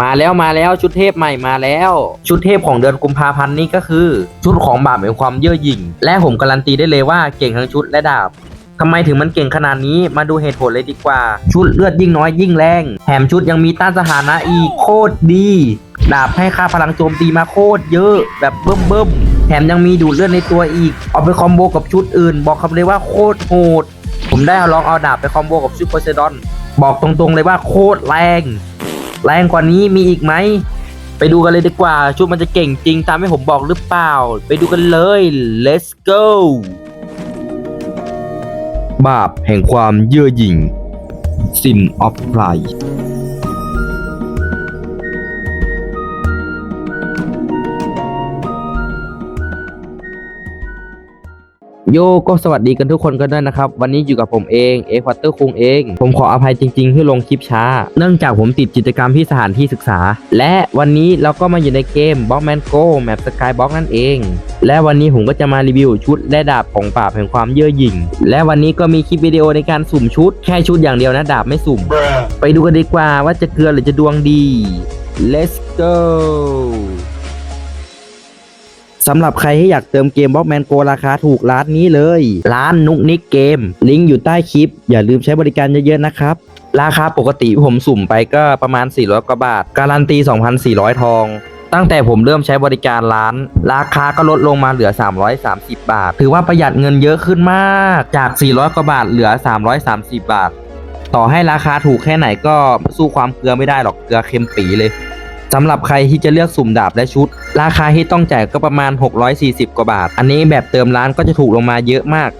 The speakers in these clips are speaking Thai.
มาแล้วมาแล้วชุดเทพใหม่มาแล้ว ชุดเทพของเดือนกุมภาพันธ์นี่ก็คือ ชุดของบาปแห่งความเย่อหยิ่ง และผมการันตีได้เลยว่าเก่งทั้งชุดและดาบทำไมถึงมันเก่งขนาดนี้มาดูเหตุผลเลยดีกว่า ชุดเลือดยิ่งน้อยยิ่งแรงแถมชุดยังมีต้านสถานะอีกโคตรดี ดาบให้ค่าพลังโจมตีมาโคตรเยอะ แบบเบิ่มเบิ่มแถมยังมีดูดเลือดในตัวอีก เอาไปคอมโบกับชุดอื่น บอกคำเลยว่าโคตรโหด ผมได้ลองเอาดาบไปคอมโบกับซูเปอร์เซดอน บอกตรงๆเลยว่าโคตรแรง แรงกว่านี้มีอีกไหม ไปดูกันเลยดีกว่า ชุดมันจะเก่งจริงตามที่ผมบอกหรือเปล่า ไปดูกันเลย let's go บาปแห่งความเย่อหยิ่ง Sin of Pride โยก็สวัสดีกันทุกคนกันด้วยนะครับ วันนี้อยู่กับผมเองเอควอเตอร์คุงเอง ผมขออภัยจริงๆ ที่ลงคลิปช้า เนื่องจากผมติดกิจกรรมที่สถานที่ศึกษา และวันนี้เราก็มาอยู่ในเกม b l o c k m a n Go Map Skybox นั่นเอง และวันนี้ผมก็จะมารีวิวชุดและดาบของปราบแห่งความเย่อหยิ่ง และวันนี้ก็มีคลิปวิดีโอในการสุ่มชุด แค่ชุดอย่างเดียวนะดาบไม่สุ่ม ไปดูกันดีกว่าว่าจะเกลือหรือจะดวงดี let's go สำหรับใครที่อยากเติมเกมบล็อกแมนโกราคาถูกร้านนี้เลย ร้านนุกนิกเกม ลิงก์อยู่ใต้คลิป อย่าลืมใช้บริการเยอะๆนะครับ ราคาปกติผมสุ่มไปก็ประมาณ 400 กว่าบาท การันตี 2,400 ทอง ตั้งแต่ผมเริ่มใช้บริการร้าน ราคาก็ลดลงมาเหลือ 330 บาท ถือว่าประหยัดเงินเยอะขึ้นมาก จาก 400 กว่าบาทเหลือ 330 บาท ต่อให้ราคาถูกแค่ไหนก็สู้ความเกลือไม่ได้หรอกเกลือเค็มปีเลย สำหรับใครที่จะเลือกสุ่มดาบและชุด ราคาที่ต้องจ่ายก็ประมาณ 640 กว่าบาท อันนี้แบบเติมร้านก็จะถูกลงมาเยอะมาก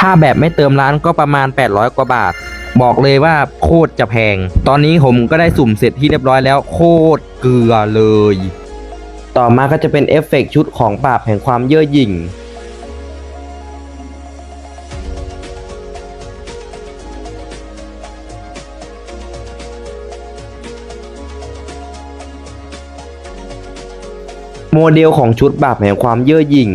ถ้าแบบไม่เติมร้านก็ประมาณ 800 กว่าบาท บอกเลยว่าโคตรจะแพง ตอนนี้ผมก็ได้สุ่มเสร็จที่เรียบร้อยแล้ว โคตรเกลือเลย ต่อมาก็จะเป็นเอฟเฟกต์ชุดของปราบแห่งความเย่อหยิ่ง โมเดลของชุดบาปแห่งความเย่อหยิ่ง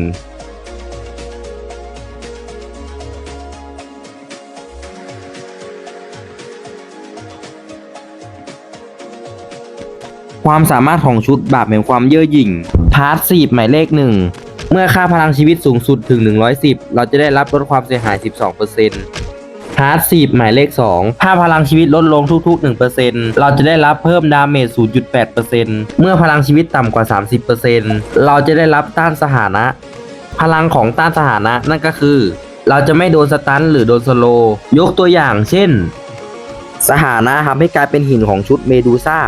ความสามารถของชุดบาปแห่งความเย่อหยิ่ง พาร์ทสีหมายเลขหนึ่ง เมื่อค่าพลังชีวิตสูงสุดถึง 110 เราจะได้รับลดความเสียหาย 12% พาร์ทสีหมายเลข 2 ถ้าพลังชีวิตลดลงทุก ๆ 1%เราจะได้รับเพิ่มดาเมจ 0.8%เมื่อพลังชีวิตต่ำกว่า 30%เราจะได้รับต้านสถานะ พลังของต้านสถานะนั่นก็คือ เราจะไม่โดนสตันหรือโดนสโลว์ยกตัวอย่างเช่น สถานะทำให้กลายเป็นหินของชุดเมดูซ่า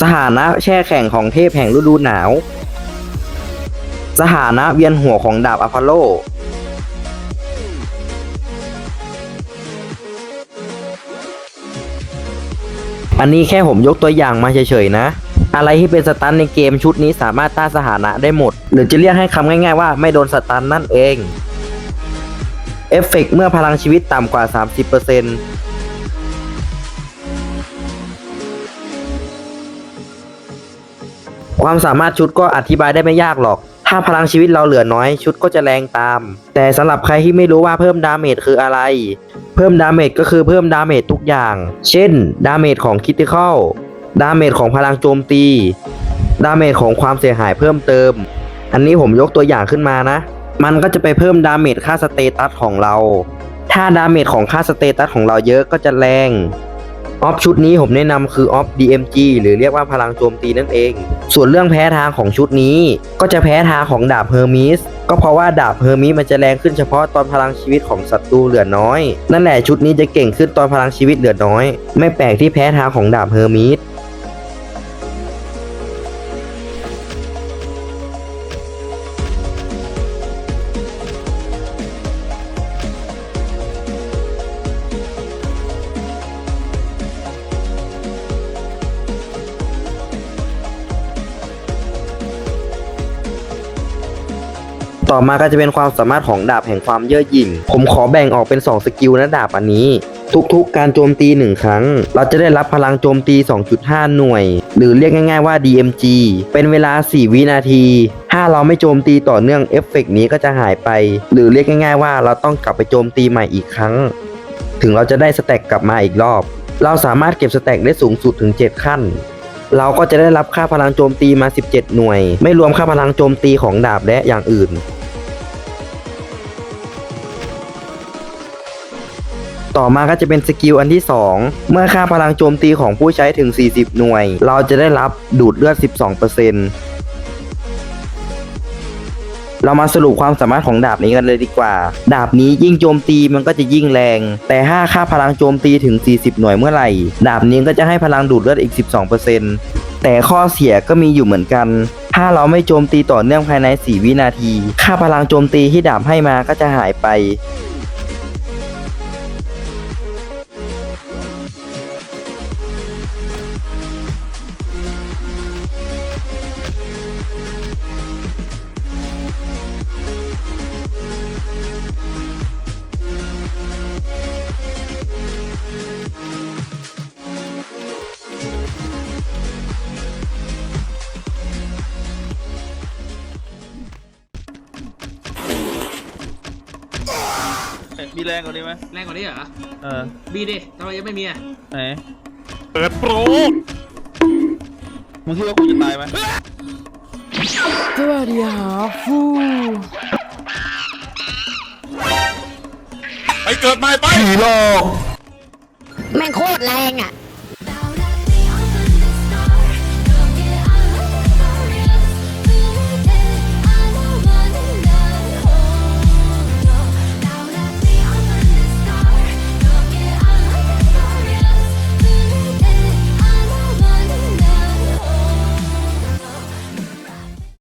สถานะแช่แข็งของเทพแห่งฤดูหนาว สถานะเวียนหัวของดาบอพอลโล อันนี้แค่ผมยกตัวอย่างมาเฉยๆนะ อะไรที่เป็นสตันในเกมชุดนี้สามารถต้านสถานะได้หมด หรือจะเรียกให้คำง่ายๆว่าไม่โดนสตันนั่นเอง เอฟเฟกต์เมื่อพลังชีวิตต่ำกว่า 30%ความสามารถชุดก็อธิบายได้ไม่ยากหรอก ถ้าพลังชีวิตเราเหลือน้อยชุดก็จะแรงตาม แต่สำหรับใครที่ไม่รู้ว่าเพิ่มดาเมจคืออะไร เพิ่มดาเมจก็คือเพิ่มดาเมจทุกอย่าง เช่น ดาเมจของคิติคอลดาเมจของพลังโจมตี ดาเมจของความเสียหายเพิ่มเติม อันนี้ผมยกตัวอย่างขึ้นมานะ มันก็จะไปเพิ่มดาเมจค่าสเตตัสของเรา ถ้าดาเมจของค่าสเตตัสของเราเยอะก็จะแรง ออฟชุดนี้ผมแนะนำคือออฟ DMG หรือเรียกว่าพลังโจมตีนั่นเอง ส่วนเรื่องแพ้ทางของชุดนี้ ก็จะแพ้ทางของดาบเฮอร์มิสก็เพราะว่าดาบเฮอร์มิสมันจะแรงขึ้นเฉพาะตอนพลังชีวิตของศัตรูเหลือน้อย นั่นแหละชุดนี้จะเก่งขึ้นตอนพลังชีวิตเหลือน้อย ไม่แปลกที่แพ้ทางของดาบเฮอร์มิส ต่อมาก็จะเป็นความสามารถของดาบแห่งความเย่อหยิ่ง ผมขอแบ่งออกเป็น 2 สกิลนะดาบอันนี้ ทุกๆ การโจมตี 1 ครั้ง เราจะได้รับพลังโจมตี 2.5 หน่วย หรือเรียกง่ายๆว่า DMG เป็นเวลา 4 วินาที ถ้าเราไม่โจมตีต่อเนื่องเอฟเฟกต์นี้ก็จะหายไป หรือเรียกง่ายๆว่าเราต้องกลับไปโจมตีใหม่อีกครั้ง ถึงเราจะได้สแต็กกลับมาอีกรอบ เราสามารถเก็บสแต็กได้สูงสุดถึง 7 ขั้นเราก็จะได้รับค่าพลังโจมตีมา 17 หน่วย ไม่รวมค่าพลังโจมตีของดาบและอย่างอื่น ต่อมาก็จะเป็นสกิลอันที่ 2 เมื่อค่าพลังโจมตีของผู้ใช้ถึง 40 หน่วย เราจะได้รับดูดเลือด 12%เรามาสรุปความสามารถของดาบนี้กันเลยดีกว่า ดาบนี้ยิ่งโจมตีมันก็จะยิ่งแรง แต่ถ้าค่าพลังโจมตีถึง 40 หน่วยเมื่อไหร่ ดาบนี้ก็จะให้พลังดูดเลือดอีก 12%แต่ข้อเสียก็มีอยู่เหมือนกันถ้าเราไม่โจมตีต่อเนื่องภายใน 4 วินาที ค่าพลังโจมตีที่ดาบให้มาก็จะหายไป มีแรงกว่านี้ไหมแรงกว่านี้เหรอเออบีดิทำไมยังไม่มีอะไหนเปิดโปรมึงคิดว่ากูจะตายไหมสวัสดีครับฟูไปเกิดใหม่ไปแม่งโคตรแรงอะ